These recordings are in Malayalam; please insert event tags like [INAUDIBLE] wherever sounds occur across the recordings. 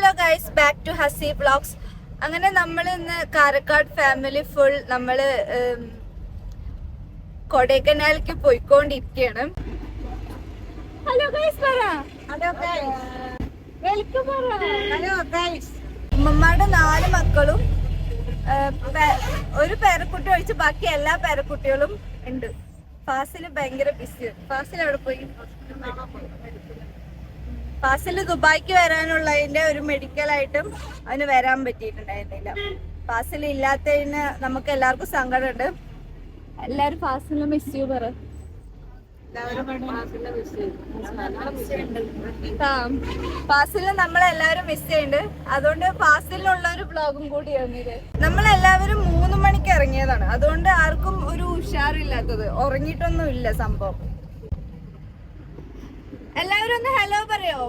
Hello guys back to Hasi vlogs അങ്ങനെ നമ്മൾ ഇന്ന് കാരക്കാട് ഫാമിലി ഫുൾ നമ്മൾ കൊടൈക്കനാലിക്ക് കൊടൈക്കനാലിലേക്ക് പോയിക്കൊണ്ടിരിക്കുകയാണ്. ഹലോ ഗൈസ് പറ. വെൽക്കം പറ. ഉമ്മമ്മയുടെ നാല് മക്കളും ഒരു പേരക്കുട്ടി ഒഴിച്ച് ബാക്കി എല്ലാ പേരക്കുട്ടികളും ഉണ്ട്. ഫാസിൽ ഭയങ്കര ബിസിയാണ് ഫാസിൽ അവിടെ പോയി? ഫാസിൽ ദുബായിക്ക് വരാനുള്ളതിന്റെ ഒരു മെഡിക്കൽ ആയിട്ടും അവന് വരാൻ പറ്റിയിട്ടുണ്ടായിരുന്നില്ല. ഫാസിൽ ഇല്ലാത്തതിന് നമുക്ക് എല്ലാവർക്കും സങ്കടമുണ്ട്. എല്ലാരും ഫാസിലിനെ മിസ് ചെയ്യൂ പറ. ഫാസിലിനെ നമ്മളെല്ലാവരും മിസ് ചെയ്യുന്നുണ്ട്. അതുകൊണ്ട് പാസലിനുള്ള ഒരു ബ്ലോഗും കൂടി ഇത്. നമ്മളെല്ലാവരും മൂന്ന് മണിക്ക് ഇറങ്ങിയതാണ്. അതുകൊണ്ട് ആർക്കും ഒരു ഉഷാറില്ലാത്തത്. ഉറങ്ങിയിട്ടൊന്നും ഇല്ല സംഭവം. എല്ലാവരും ഒന്ന് ഹലോ പറയോ?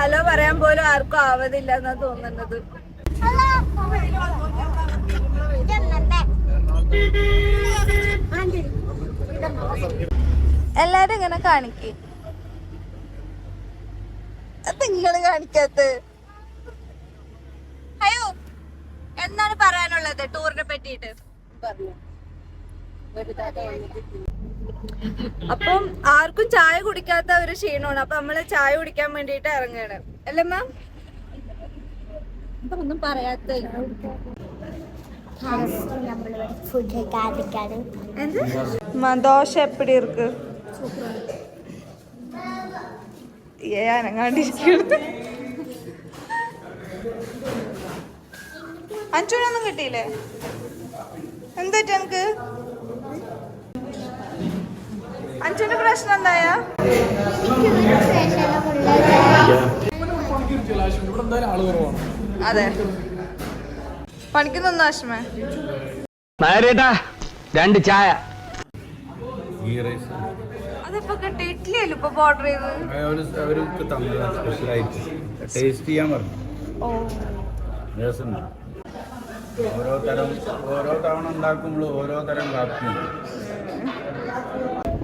ഹലോ പറയാൻ പോലും ആർക്കും ആവതില്ല എന്നാ തോന്നുന്നത്. എല്ലാരും ഇങ്ങനെ കാണിക്കേ. നിങ്ങൾ കാണിക്കാത്ത? അയ്യോ എന്താണ് പറയാനുള്ളത് ടൂറിനെ പറ്റിയിട്ട്? അപ്പം ആർക്കും ചായ കുടിക്കാത്ത ഒരു ക്ഷീണമാണ്. അപ്പൊ നമ്മൾ ചായ കുടിക്കാൻ വേണ്ടിയിട്ട് ഇറങ്ങുകയാണ് അല്ലേ മാം? ഒന്നും പറയാത്ത ദോശ എപ്പടി ഇருக்கு ഏനങ്ങാണ്ടിരിക്കും കിട്ടിയില്ലേ? എന്താ എനിക്ക് അഞ്ചുന്റെ പ്രശ്നം എന്തായാ? അതെ. പണിക്കുന്നൊന്നും ആശ്മേ? നായരേട്ടാ രണ്ട് ചായ. Ghee rice. അതിപ്പോ കിട്ടി. ഇഡ്ഡലി അല്ലേ ഇപ്പൊ ഓർഡർ ചെയ്തത്? അവർ അവർക്ക് തന്നതാണ് സ്പെഷ്യലായിട്ട് ടേസ്റ്റ് ചെയ്യാൻ പറഞ്ഞു. ഓ. രസമുണ്ട്. ഓരോ തരം ഓരോ തവണ ഉണ്ടാക്കുമ്പോൾ ഓരോ തരം കാപ്പിയുണ്ട്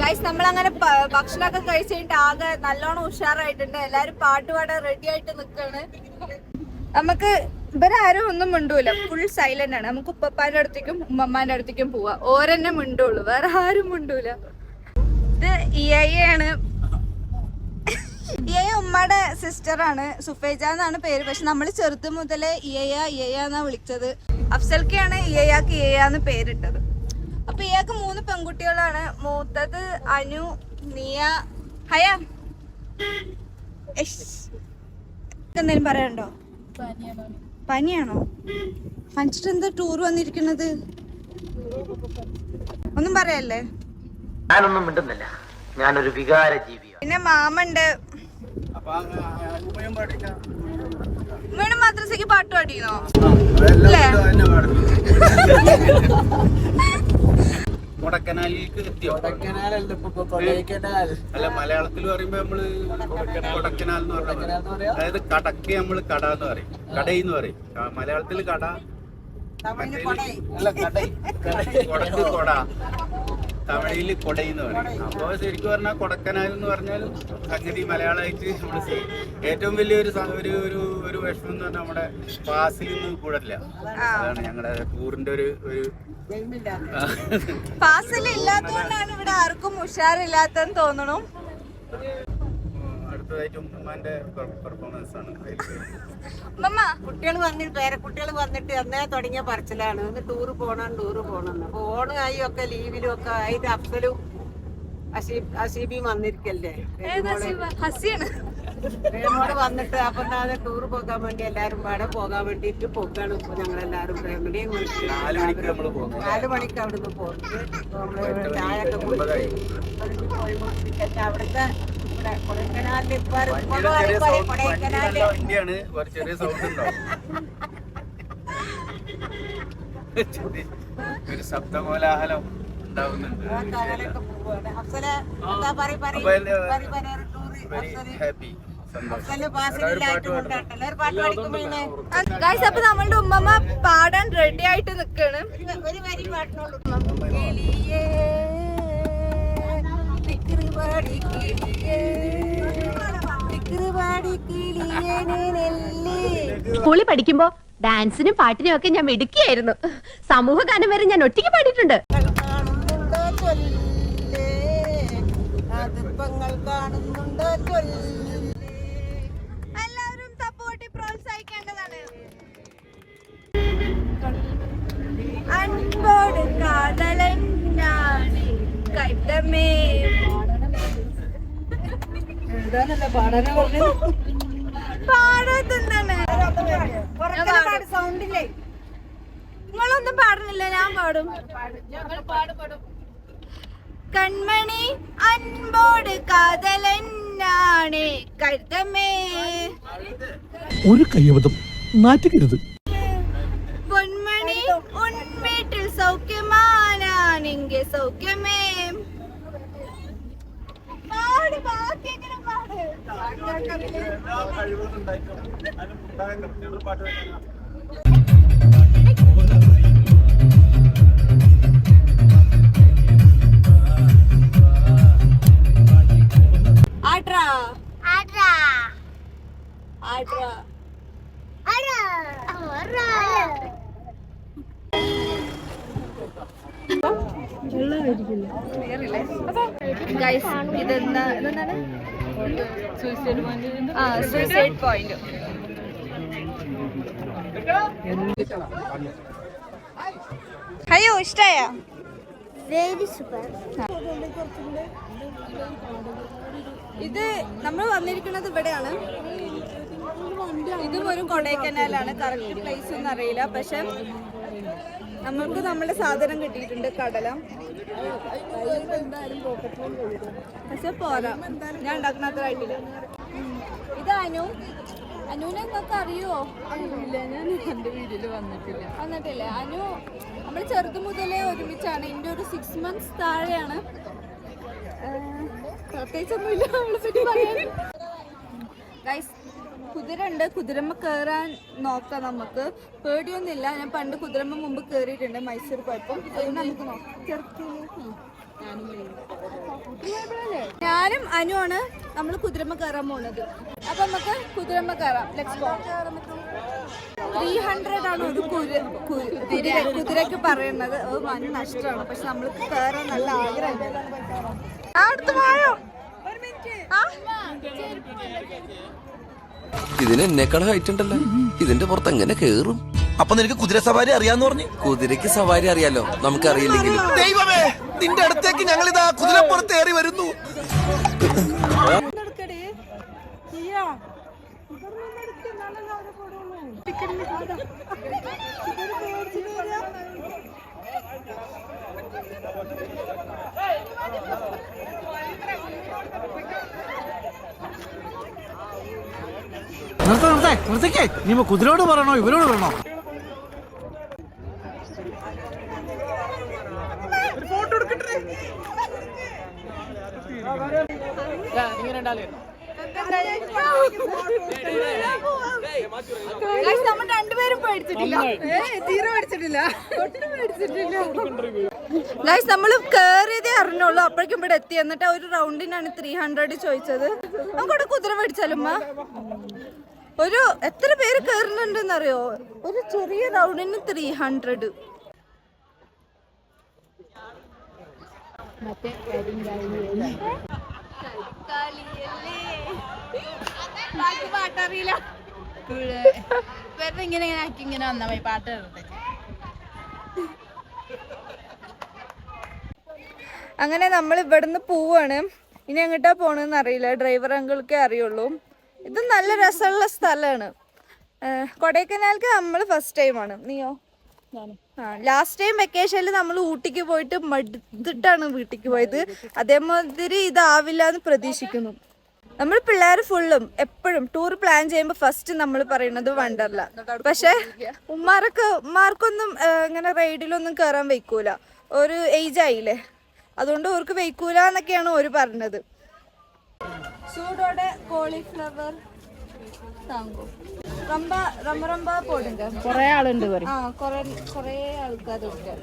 ഗൈസ് നമ്മൾ അങ്ങനെ ഭക്ഷണമൊക്കെ കഴിച്ചിട്ട് ആകെ നല്ലോണം ഉഷാറായിട്ടുണ്ട്. എല്ലാരും പാട്ട് പാടാൻ റെഡി ആയിട്ട് നിക്കാണ്. നമുക്ക് ഇവരാരും ഒന്നും മിണ്ടൂല. ഫുൾ സൈലന്റ് ആണ്. നമുക്ക് ഉപ്പപ്പാന്റെ അടുത്തേക്കും ഉമ്മമ്മാന്റെ അടുത്തേക്കും പോവാ. ഓരെന്നെ മിണ്ടുള്ളൂ. വേറെ ആരും മിണ്ടൂല. ഇത് ഇയാണ് ഇയ ഉമ്മയുടെ സിസ്റ്റർ ആണ്. സുഫേജ എന്നാണ് പേര്. പക്ഷെ നമ്മൾ ചെറുത് മുതലേ ഇയ ഇയ എന്നാ വിളിച്ചത്. അഫ്സൽക്കാണ് ഇയയാക്ക് ഇയ എന്ന് പേരിട്ടത്. അപ്പൊ ഇയാൾക്ക് മൂന്ന് പെൺകുട്ടികളാണ്. മൂത്തത് അനു നിയ ഹയ. ഇഷ്. എന്തേലും പറയാനുണ്ടോ? പനിയാണോ? പനിച്ചിട്ട് എന്താ ടൂർ വന്നിരിക്കുന്നത്? ഒന്നും പറയല്ലേ? ഞാനൊന്നും മിണ്ടുന്നില്ല. ഞാനൊരു വികാര ജീവിയാണ് പിന്നെ മാമണ്ട്. വീണ്ടും മദ്രസക്ക് പാട്ട് പാടിയോ അതെല്ലാം [LAUGHS] ഇല്ലേ? തന്നെ പാടുന്നു കൊടക്കനാലിലേക്ക് എത്തിയോ അല്ല മലയാളത്തിൽ പറയുമ്പോ നമ്മൾ കൊടക്കനാൽ എന്ന് പറഞ്ഞാൽ അതായത് കടക്ക് നമ്മൾ കട എന്ന് പറയും. കടയെന്ന് പറയും. ആ, മലയാളത്തിൽ കട. കൊടക്ക് കൊട. തമിഴിൽ കൊടയിന്ന് പറയും. അപ്പൊ ശരിക്കും പറഞ്ഞാൽ കൊടക്കനാൽ എന്ന് പറഞ്ഞാൽ സംഗതി മലയാളമായിട്ട് നമ്മൾ ഏറ്റവും വലിയൊരു ഒരു ഒരു ഒരു വിഷമം എന്ന് പറഞ്ഞാൽ നമ്മുടെ പാസിൽ നിന്ന് കൂടല്ല അതാണ് ഞങ്ങളുടെ ടൂറിന്റെ ഒരു ഒരു ആ. ഫാസിൽ ഇല്ലാത്തതുകൊണ്ടാണ് ഇവിടെ ആർക്കും ഉഷാറില്ലാത്തെന്ന് തോന്നണു. മമ്മ കുട്ടികൾ വന്നിട്ട് പേരക്കുട്ടികൾ വന്നിട്ട് അന്നേ തുടങ്ങിയ പറച്ചിലാണ്. ഒന്ന് ടൂറ് പോണം ടൂറ് പോണം. അപ്പൊ ഓണായി ഒക്കെ ലീവിലും ഒക്കെ ആയിട്ട് അഫ്സലും അസീബ് അസീബിയും വന്നിരിക്കല്ലേ? ഹസിയാണ് പ്രേമോട് വന്നിട്ട് അപ്പൊ നാളെ ടൂറ് പോകാൻ വേണ്ടി എല്ലാരും പാടെ പോകാൻ വേണ്ടിട്ട് പോക്കാണ്. ഇപ്പൊ ഞങ്ങളെല്ലാരും ഫാമിലിയും വിളിച്ച് നാല് മണിക്ക് അവിടുന്ന് പോയിട്ട് നമ്മൾ ചായ ഒക്കെ ഒമ്പതായി. കുടിച്ച് അവിടുത്തെ കൊടൈക്കനാലിൽ ഇപ്പൊ കൊടൈക്കനാലിൽ ചെറിയ സൗണ്ട് ഉണ്ടാവും ഒരു ശബ്ദകോലാഹലം ഉണ്ടാവുന്നുണ്ട്. ഹാപ്പി ഗൈസ് അപ്പൊ നമ്മളുടെ ഉമ്മമ്മ പാടാൻ റെഡി ആയിട്ട് നിക്കാണ്. ഒരു വരി സ്കൂളിൽ പഠിക്കുമ്പോ ഡാൻസിനും പാട്ടിനും ഒക്കെ ഞാൻ മിടുക്കിയായിരുന്നു. സമൂഹ ഗാനം വരെ ഞാൻ ഒറ്റയ്ക്ക് പാടിയിട്ടുണ്ട്. കാണുന്നുണ്ടോ ചൊല്ലേ? അതിപ്പങ്ങൾ കാണുന്നുണ്ടോ ചൊല്ലേ? പാടത്തെന്താണ് സൗണ്ടില്ലേ? നിങ്ങളൊന്നും പാടുന്നില്ല ഞാൻ പാടും. കൺമണി അൻപോട് കാതലന്നാണ്. കരുതമേ ഒരു കയ്യബദ്ധം നാറ്റുകരുത് പൊന്മണി ഉൻ വീട്ടിൽ സൗഖ്യമാനാണെങ്കി സൗഖ്യമേ പാട് ബാക്കി എങ്ങനെ പാട് ആട്രാ. ആട്രാ. ആട്രാ. ആട്രാ. ആട്രാ. ഗൈസ് ഇതെന്താ ഇതെന്താണ്? ആ സൂസൈഡ് പോയിന്റ് അയ്യോ ഇഷ്ടായ. വെരി സൂപ്പർ ഇത് നമ്മൾ വന്നിരിക്കുന്നത് ഇവിടെയാണ്. ഇതും ഒരു കൊടൈക്കനാലാണ്. കറക്റ്റ് പ്ലേസ് ഒന്നും അറിയില്ല പക്ഷെ നമ്മൾക്ക് നമ്മുടെ സാധനം കിട്ടിയിട്ടുണ്ട് കടല. പക്ഷെ പോരാ. ഞാൻ ഉണ്ടാക്കുന്ന അത്ര ആയിട്ടില്ല ഇത് അനു. അനുവിനെ നിങ്ങൾക്ക് അറിയോ ഇല്ല ഞാൻ എന്റെ വീട്ടിൽ വന്നിട്ടില്ല. വന്നിട്ടില്ല. അനു നമ്മൾ ചെറുത് മുതലേ ഒരുമിച്ചാണ്. എന്റെ ഒരു സിക്സ് മന്ത്സ് താഴെയാണ്. പ്രത്യേകിച്ചൊന്നുമില്ല. അവളെ പറ്റി പറയാൻ. ഗൈസ് കുതിര ഉണ്ട് കുതിരമ്മ കയറാൻ നോക്കാം നമുക്ക്. പേടിയൊന്നുമില്ല. ഞാൻ പണ്ട് കുതിരമ്മ മുമ്പ് കയറിയിട്ടുണ്ട് മൈസൂർ പോയപ്പോൾ അത് നമുക്ക് നോക്കാം. ഞാനും അനുവാണ് നമ്മൾ കുതിരമ്മ കയറാൻ പോണത്. അപ്പൊ നമുക്ക് കുതിരമ്മ കയറാം ത്രീ ഹൺഡ്രഡ് ആണ് ഒരു കുതിര കുതിര കുതിരക്ക് പറയുന്നത്. അത് വൻ നഷ്ടമാണ്. പക്ഷെ നമ്മൾ കയറാൻ നല്ല ആഗ്രഹം അടുത്ത് വായോ? ഒരു മിനിറ്റ് ആ? ഇതിന് എന്നെക്കാൾ ഹൈറ്റ് ഉണ്ടല്ലോ. ഇതിന്റെ പുറത്ത് എങ്ങനെ കേറും. അപ്പൊ നിനക്ക് കുതിര സവാരി അറിയാന്ന് പറഞ്ഞു? കുതിരക്ക് സവാരി അറിയാലോ? നമുക്ക് അറിയില്ലെങ്കിലും ദൈവമേ നിന്റെ അടുത്തേക്ക് ഞങ്ങൾ ഇതാ കുതിരപ്പുറത്ത് ഏറി വരുന്നു. നിർത്ത നിർത്തിക്കേ നീ കുതിരോട് പറയണോ ഇവരോട് പറയണോ? നമ്മൾ നമ്മൾ രണ്ടുപേരും പേടിച്ചിട്ടില്ല. തീരെ പേടിച്ചിട്ടില്ല. ഒട്ടും പേടിച്ചിട്ടില്ല. ഗൈസ് നമ്മൾ കേറിയതേ അറിഞ്ഞുള്ളൂ. അപ്പോഴേക്കും ഇവിടെ എത്തി. എന്നിട്ട് ഒരു റൗണ്ടിനാണ് ത്രീ ഹൺഡ്രഡ് ചോദിച്ചത്. നമുക്കവിടെ കുതിര മേടിച്ചാലുമ്മ ഒരു എത്ര പേര് കയറുന്നുണ്ടെന്ന് അറിയോ ഒരു ചെറിയ റൗണ്ടിന് ത്രീ ഹൺഡ്രഡ് പാട്ടറിയില്ല. വെറുതെ ഇങ്ങനെ ഇങ്ങനെ ആക്കി ഇങ്ങനെ വന്നാ മതി. പാട്ട് അങ്ങനെ നമ്മൾ ഇവിടുന്ന് പോവാണ്. ഇനി എങ്ങോട്ടാ പോണെന്ന് അറിയില്ല. ഡ്രൈവർ അങ്കിൾക്കേ അറിയുള്ളൂ. ഇത് നല്ല രസമുള്ള സ്ഥലമാണ്. കൊടൈക്കനാൽക്ക് നമ്മൾ ഫസ്റ്റ് ടൈമാണ് നീയോ? ആ ലാസ്റ്റ് ടൈം വെക്കേഷനിൽ നമ്മൾ ഊട്ടിക്ക് പോയിട്ട് മടുത്തിട്ടാണ് വീട്ടിക്ക് പോയത്. അതേമാതിരി ഇതാവില്ല എന്ന് പ്രതീക്ഷിക്കുന്നു. നമ്മൾ പിള്ളേർ ഫുള്ളും എപ്പോഴും ടൂർ പ്ലാൻ ചെയ്യുമ്പോൾ ഫസ്റ്റ് നമ്മൾ പറയുന്നത് വണ്ടർല. പക്ഷെ ഉമ്മാരൊക്കെ ഉമ്മാർക്കൊന്നും ഇങ്ങനെ റൈഡിലൊന്നും കയറാൻ വയ്ക്കൂല ഒരു ഏജ് ആയില്ലേ. അതുകൊണ്ട് അവർക്ക് വയ്ക്കൂല എന്നൊക്കെയാണ് ഓര് പറഞ്ഞത്. ചൂടോടെ കോളിഫ്ലവർ താങ്കോ റമ്പ റമ്പ റമ്പ പോടുങ്ക കൊറേ ആളുണ്ട് ആ കൊറേ കൊറേ ആൾക്കാരുണ്ട്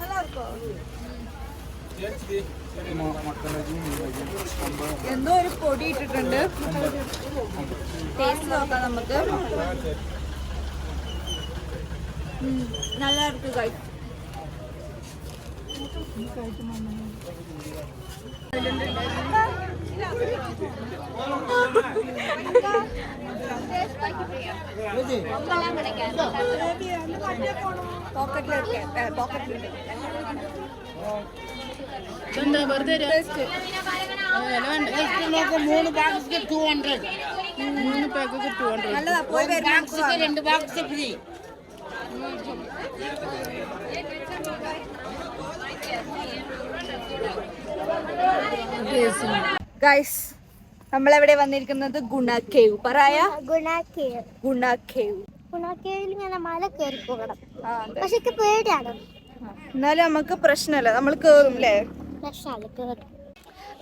நல்லா இருக்கும் എന്തോ ഒരു പൊടി ഇട്ടിട്ടുണ്ട് ടേസ്റ്റ് നോക്കാം നമുക്ക് എന്താ വെറുതെ മൂന്ന് ബാഗ്സ് ടു ഹൺഡ്രഡ് മൂന്ന് പാക്കൊക്കെ ടു ഹൺഡ്രഡ് രണ്ട് ബാഗ്സ് ഫ്രീ ഗൈസ് നമ്മളെവിടെ വന്നിരിക്കുന്നത്? ഗുണ കേവ് പറയാ. കേവ് ഗുണ കേവ് ഗുണാക്കേവിൽ ഇങ്ങനെ മല കയറി പോകണം. പക്ഷെ പേടിയാണ്. എന്നാലും നമുക്ക് പ്രശ്നമല്ല. നമ്മൾ കേറും. അല്ലേ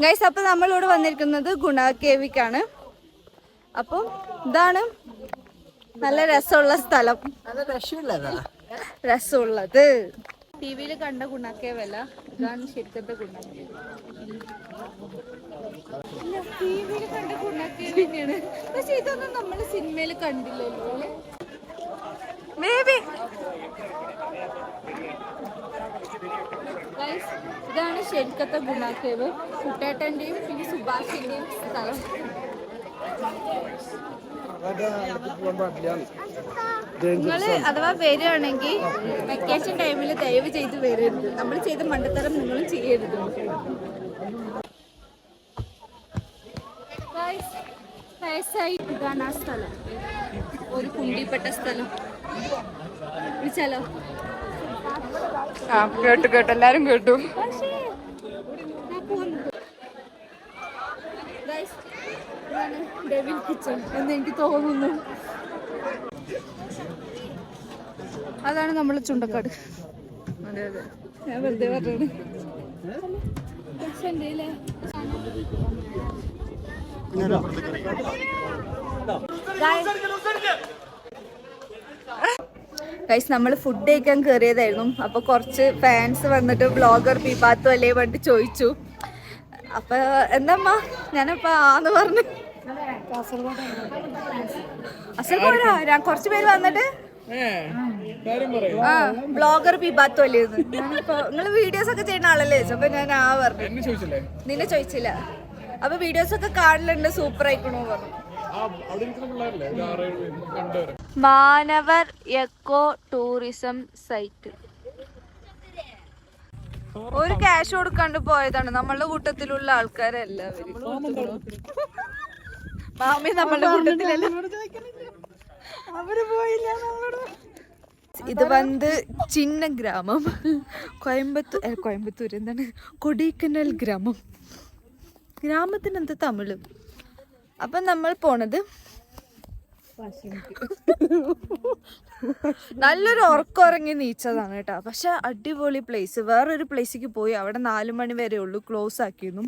ഗൈസ് അപ്പൊ നമ്മളിവിടെ വന്നിരിക്കുന്നത് ഗുണ കേവിക്കാണ് അപ്പൊ ഇതാണ് നല്ല രസമുള്ള സ്ഥലം. രസമുള്ളത്. ടി വിയിൽ കണ്ട ഗുണക്കേവല്ല ഇതാണ് ശരിക്കത്തെ ഗുണക്കേവ് ടി കണ്ട ഗുണക്കേവ് തന്നെയാണ്. പക്ഷെ ഇതൊന്നും നമ്മൾ സിനിമയിൽ കണ്ടില്ലല്ലോ ഇതാണ് ശരിക്കത്തെ ഗുണാക്കേവ് കുട്ടേട്ടന്റെയും പിന്നെ സുഭാഷിന്റെയും സ്ഥലം. നിങ്ങൾ അഥവാ വരികയാണെങ്കിൽ വെക്കേഷൻ ടൈമിൽ ദയവ് ചെയ്ത് വരരുത്. നമ്മൾ ചെയ്ത മണ്ടത്തരം നിങ്ങളും ചെയ്യരുത്. Guys, വയസ്സായി ഇതാണ് ആ സ്ഥലം. ഒരു കുണ്ടിപ്പെട്ട സ്ഥലം. വിളിച്ചാലോ? ആ കേട്ടു കേട്ടു. എല്ലാരും കേട്ടു. ഡെവിൽ കിച്ചൺ എന്ന് എനിക്ക് തോന്നുന്നു. അതാണ് നമ്മൾ ചുണ്ടക്കാട്. അതെ അതെ ഞാൻ വെറുതെ? ഗൈസ് നമ്മൾ ഫുഡ് കഴിക്കാൻ കയറിയതായിരുന്നു അപ്പൊ കുറച്ച് ഫാൻസ് വന്നിട്ട് ബ്ലോഗർ പിപാത്തു അല്ലേ പറഞ്ഞിട്ട് ചോദിച്ചു. അപ്പൊ എന്താമ്മ ഞാനപ്പ ആന്ന് പറഞ്ഞു. കാസർഗോഡാ ഞാൻ കുറച്ച് പേര് വന്നിട്ട് ആ ബ്ലോഗർ ബിബാത്തു അല്ലേ നിങ്ങൾ വീഡിയോസ് ഒക്കെ ചെയ്യുന്ന ആളല്ലേ? ചോദിച്ചു അപ്പൊ ഞാൻ ആ പറഞ്ഞു. നിന്നെ ചോദിച്ചില്ല. അപ്പൊ വീഡിയോസ് ഒക്കെ കാണലുണ്ട് സൂപ്പർ ആയിക്കണോ പറഞ്ഞു. മാനവർ എക്കോ ടൂറിസം സൈറ്റ്. ഒരു ക്യാഷ് കൊടുക്കാണ്ട് പോയതാണ്. നമ്മളുടെ കൂട്ടത്തിലുള്ള ആൾക്കാരെല്ലാവരും മാമി നമ്മളുടെ കൂട്ടത്തിലല്ല? അവർ പോയില്ല ഇത് വന്ന് ചിന്ന ഗ്രാമം. കോയമ്പത്തൂർ കോയമ്പത്തൂർ എന്താണ്? കൊടൈക്കനാൽ ഗ്രാമം. ഗ്രാമത്തിന് എന്താ തമിഴ്? അപ്പം നമ്മൾ പോണത് നല്ലൊരു ഉറക്കം ഉറങ്ങി നീച്ചതാണ് കേട്ടോ. പക്ഷെ അടിപൊളി പ്ലേസ് വേറൊരു പ്ലേസിലേക്ക് പോയി അവിടെ നാലു മണി വരെ ഉള്ളൂ. ക്ലോസ് ആക്കിയിരുന്നു.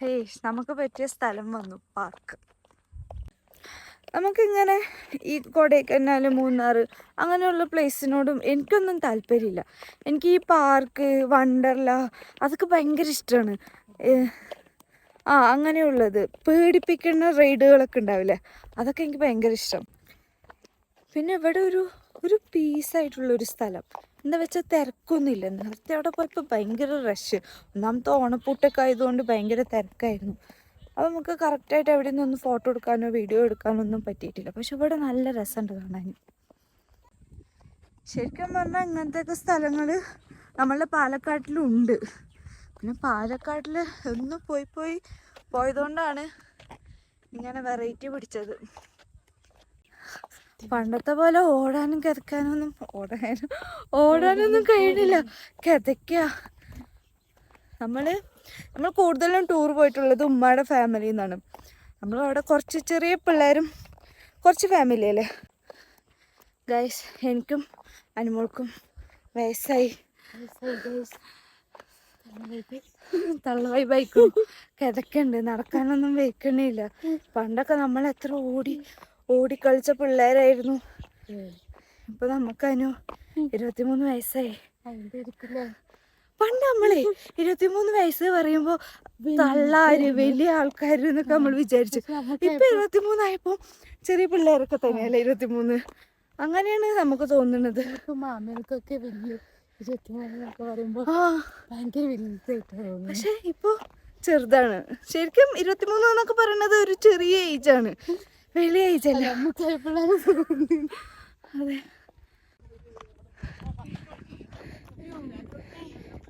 ഹേയ് നമുക്ക് പറ്റിയ സ്ഥലം വന്നു പാർക്ക്. നമുക്കിങ്ങനെ ഈ കൊടൈക്കനാൽ മൂന്നാർ അങ്ങനെയുള്ള പ്ലേസിനോടും എനിക്കൊന്നും താല്പര്യമില്ല. എനിക്ക് ഈ പാർക്ക് വണ്ടർല അതൊക്കെ ഭയങ്കര ഇഷ്ടമാണ്. ആ അങ്ങനെയുള്ളത്. പേടിപ്പിക്കുന്ന റൈഡുകളൊക്കെ ഉണ്ടാവില്ലേ? അതൊക്കെ എനിക്ക് ഭയങ്കര ഇഷ്ടം. പിന്നെ ഇവിടെ ഒരു ഒരു പീസായിട്ടുള്ളൊരു സ്ഥലം. എന്താ വെച്ചാൽ തിരക്കൊന്നുമില്ല. നേരത്തെ അവിടെ പോയപ്പോൾ ഭയങ്കര റഷ് ഒന്നാമത്തെ ഓണപ്പൂട്ടൊക്കെ ആയതുകൊണ്ട് ഭയങ്കര തിരക്കായിരുന്നു. അപ്പോൾ നമുക്ക് കറക്റ്റായിട്ട് എവിടെ നിന്നൊന്ന് ഫോട്ടോ എടുക്കാനോ വീഡിയോ എടുക്കാനോ ഒന്നും പറ്റിയിട്ടില്ല. പക്ഷെ ഇവിടെ നല്ല രസമുണ്ട് കാണാൻ. ശരിക്കും പറഞ്ഞാൽ ഇങ്ങനത്തെയൊക്കെ സ്ഥലങ്ങൾ നമ്മളുടെ പാലക്കാട്ടിലുണ്ട്. പിന്നെ പാലക്കാട്ടിൽ ഒന്ന് പോയി പോയി പോയതുകൊണ്ടാണ് ഇങ്ങനെ വെറൈറ്റി പിടിച്ചത്. പണ്ടത്തെ പോലെ ഓടാനും കിതക്കാനൊന്നും ഓടാനും ഓടാനൊന്നും കഴിയണില്ല. കിതയ്ക്കുക നമ്മൾ നമ്മൾ കൂടുതലും ടൂർ പോയിട്ടുള്ളത് ഉമ്മയുടെ ഫാമിലിയിൽ നിന്നാണ് നമ്മൾ അവിടെ കുറച്ച് ചെറിയ പിള്ളേരും കുറച്ച് ഫാമിലി അല്ലേ ഗൈസ് എനിക്കും അനുമോൾക്കും വയസ്സായി. തള്ളവായി ബൈക്കും കിതക്കുണ്ട് നടക്കാനൊന്നും വെക്കണില്ല പണ്ടൊക്കെ നമ്മൾ എത്ര ഓടി ഓടി കളിച്ച പിള്ളേരായിരുന്നു ഇപ്പൊ നമുക്കനു ഇരുപത്തിമൂന്ന് വയസ്സായി. പണ്ട് നമ്മളെ ഇരുപത്തിമൂന്ന് വയസ്സ് പറയുമ്പോ തള്ളാര് വലിയ ആൾക്കാര് എന്നൊക്കെ നമ്മൾ വിചാരിച്ചു. ഇപ്പൊ ഇരുപത്തിമൂന്നായപ്പോ ചെറിയ പിള്ളേരൊക്കെ തന്നെയല്ലേ ഇരുപത്തിമൂന്ന്? അങ്ങനെയാണ് നമുക്ക് തോന്നുന്നത്. മാമനക്കൊക്കെ വലിയ പക്ഷെ ഇപ്പൊ ചെറുതാണ്. ശരിക്കും ഇരുപത്തിമൂന്ന് എന്നൊക്കെ പറയുന്നത് ഒരു ചെറിയ ഏജ് ആണ്. അല്ല അതെ.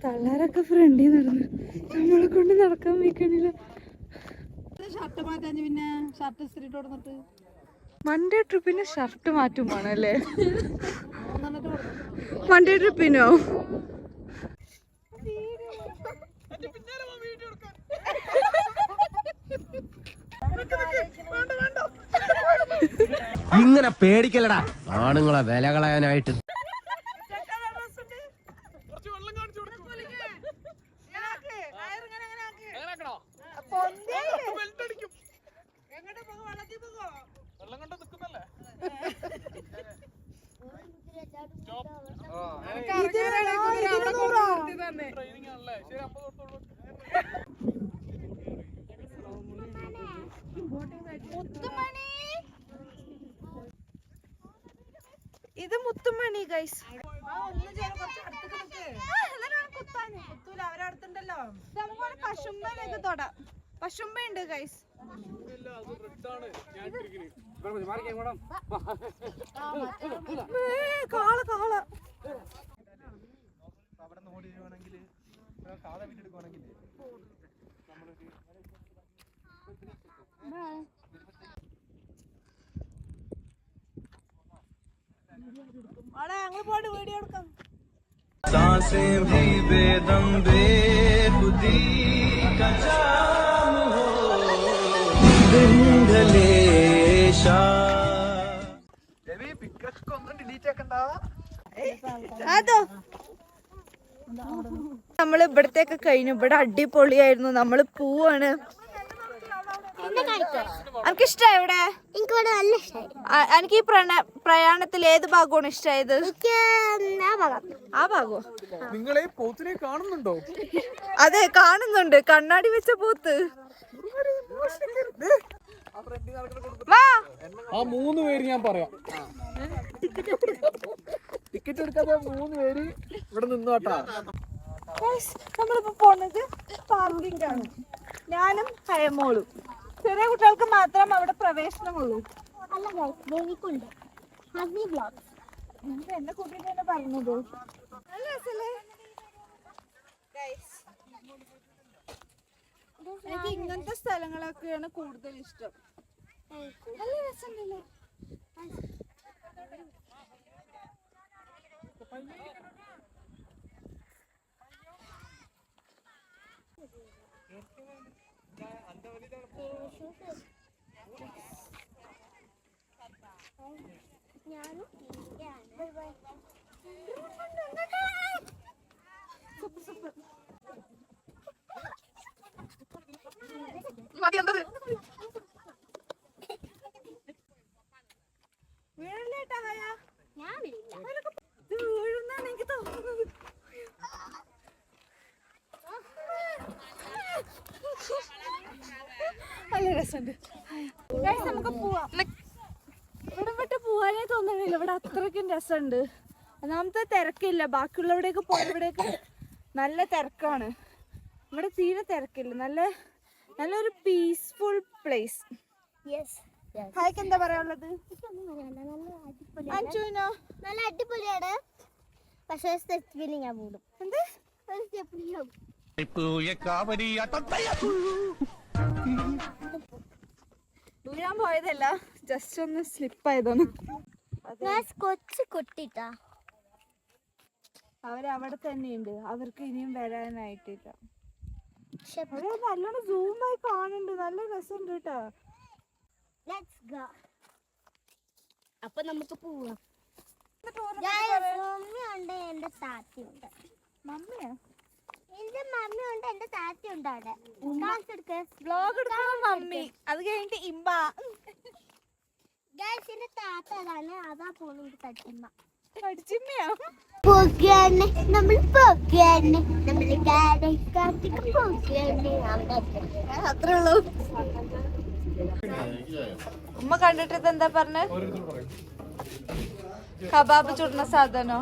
തള്ളാരൊക്കെ ഫ്രണ്ടി നടന്നു നമ്മളെ കൊണ്ട് നടക്കാൻ വയ്ക്കണില്ല. ഷർട്ട് മാറ്റാൻ പിന്നെ ഷർട്ട് സ്ത്രീട്ട് കൊടുത്തിട്ട് മൺഡേ ട്രിപ്പിന് ഷർട്ട് മാറ്റും വേണല്ലേ? മൺഡേ ട്രിപ്പിനോ ഇങ്ങനെ പേടിക്കലടാ ആണുങ്ങളെ വില കളയാനായിട്ട്. ഇത് മുത്തുമണി ഗൈസ് പശുമ്പനൊക്കെ തൊടാം. പശുമ്പ ഉണ്ട് ഗൈസ് കാള. കാള ഞങ്ങൾ പോയിട്ട് വീഡിയോ എടുക്കാം. അതോ. നമ്മൾ ഇവിടത്തേക്ക് കഴിഞ്ഞു. ഇവിടെ അടിപൊളിയായിരുന്നു. നമ്മൾ പോവാണ്. എനിക്ക് ഇഷ്ടമായി ഇവിടെ? എനിക്ക് ഇവിടെ നല്ല ഇഷ്ടമായി എനിക്ക് ഈ പ്രയാണത്തിൽ ഏത് ഭാഗമാണ് ഇഷ്ടമായത് ആ ഭാഗം. ആ ഭാഗോ? നിങ്ങളെ പോത്തിനെ കാണുന്നുണ്ടോ? അതെ കാണുന്നുണ്ട്. കണ്ണാടി വെച്ച പോത്ത്. ആ മൂന്ന് പേര് ഞാൻ പറയാം. ടിക്കറ്റ് എടുക്കാതെ മൂന്ന് പേര് ഇവിടെ നിന്നോട്ടാ നമ്മളിപ്പോ പോണത് പാർക്കിംഗ് ആണ് ഞാനും ഹയമോളും ചെറിയ കുട്ടികൾക്ക് മാത്രം അവിടെ പ്രവേശനമുള്ളൂ. അല്ല ഗൈസ് ദേവിക്കുണ്ട് ഹസ്ബി ബ്ലോഗ് നിങ്ങൾക്ക് എന്നെ കൂട്ടിട്ട് തന്നെ പറഞ്ഞത്. നല്ല രസല്ലേ? എനിക്ക് ഇങ്ങനത്തെ സ്ഥലങ്ങളൊക്കെയാണ് കൂടുതൽ ഇഷ്ടം. നല്ല രസമുണ്ടല്ലേ ഞാനും വീഴല്ലേട്ടാ ഹയ ഞാൻ വിളില്ല ഇത് വീഴുന്നാണ് എനിക്ക് തോന്നുന്നത് നല്ല രസമുണ്ട് Guys, നമുക്ക് പോവാം ഇവിടെ വിട്ട് പോവാനേ തോന്നണില്ല ഇവിടെ അത്രയ്ക്കും രസമുണ്ട് ഒന്നാമത്തെ തിരക്കില്ല. ബാക്കിയുള്ളവിടെയൊക്കെ പോയവിടെയൊക്കെ നല്ല തിരക്കാണ്. ഇവിടെ തീരെ തിരക്കില്ല. നല്ല നല്ലൊരു പീസ്ഫുൾ പ്ലേസ് യെസ് ഹായ്ക്ക് എന്താ പറയാനുള്ളത്? നല്ല അടിപൊളിയാണ്. പക്ഷേ സ്റ്റെപ്പിൽ ഞാൻ കൂടും എന്ത്? സ്റ്റെപ്പിൽ ഞാൻ വീഴാൻ പോയതല്ല. ജസ്റ്റ് ഒന്ന് സ്ലിപ്പ് ആയതാണ്. ഞാൻ കൊച്ചു കുട്ടിട്ടാ. അവരവിടെ തന്നെയുണ്ട്. അവർക്ക് ഇനിയും വരാനായിട്ടില്ല. അവരെ നല്ലോണം സൂമായി കാണുന്നുണ്ട്. നല്ല രസമുണ്ട് കേട്ടോ. അപ്പൊ നമുക്ക് പോവാം. ഉണ്ട് എന്റെ താത്തയുണ്ട്. മമ്മിയാ? എന്റെ മമ്മി ഉണ്ട് എന്റെ താത്തയുണ്ട് അവിടെ. എടുക്കണം മമ്മി. അത് കഴിഞ്ഞിട്ട് ഇമ്പ എന്റെ താത്ത അതാണ്. അതാ പോകുന്നത് തട്ടിമ്മ. പഠിച്ചിമ്മയാ? പോക്കുകയാണ് നമ്മൾ പോക്കുകയാണ് നമ്മൾ കാട്ടിക്ക് പോക്കുകയാണ് അവിടെ അത്രേ ഉള്ളൂ. ഉമ്മ കണ്ടിട്ട് ഇത് എന്താ പറഞ്ഞ? കബാബ് ചുടുന്ന സാധനോ?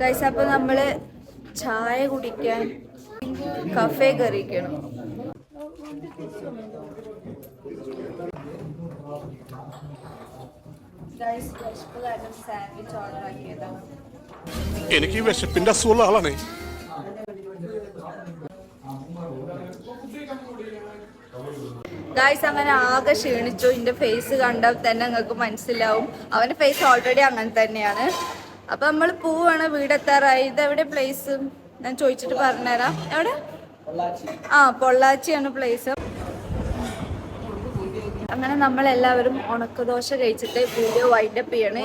ഗൈസ് അപ്പൊ നമ്മൾ ചായ കുടിക്കാൻ കഫേ കയറിയിരിക്കണം എനിക്ക് വിശപ്പിന്റെ അസുഖമുള്ള ആളാണ്. ഗായ്സ് അങ്ങനെ ആകെ ക്ഷീണിച്ചു. എന്റെ ഫേസ് കണ്ടാൽ തന്നെ നിങ്ങൾക്ക് മനസ്സിലാവും. അവന്റെ ഫേസ് ഓൾറെഡി അങ്ങനെ തന്നെയാണ്. അപ്പൊ നമ്മൾ പോവാണ് വീടെത്താറായി. ഇത് എവിടെ പ്ലേസ് ഞാൻ ചോദിച്ചിട്ട് പറഞ്ഞുതരാം. എവിടെ? ആ പൊള്ളാച്ചിയാണ് പ്ലേസ് അങ്ങനെ നമ്മൾ എല്ലാവരും ഉണക്കദോശ കഴിച്ചിട്ട് വീഡിയോ വൈൻഡപ്പ് ചെയ്യണേ.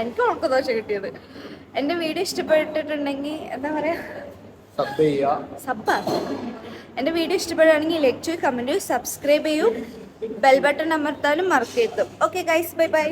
എനിക്ക് ഉണക്കദോശ കിട്ടിയത്. എന്റെ വീഡിയോ ഇഷ്ടപ്പെട്ടിട്ടുണ്ടെങ്കിൽ എന്താ പറയാ? സബ്ബാ എന്റെ വീഡിയോ ഇഷ്ടപ്പെടുകയാണെങ്കിൽ ലൈക്ക് ചെയ്യൂ കമന്റ് ചെയ്യൂ സബ്സ്ക്രൈബ് ചെയ്യൂ. ബെൽ ബട്ടൺ അമർത്താനും മറക്കരുത്. Okay guys bye by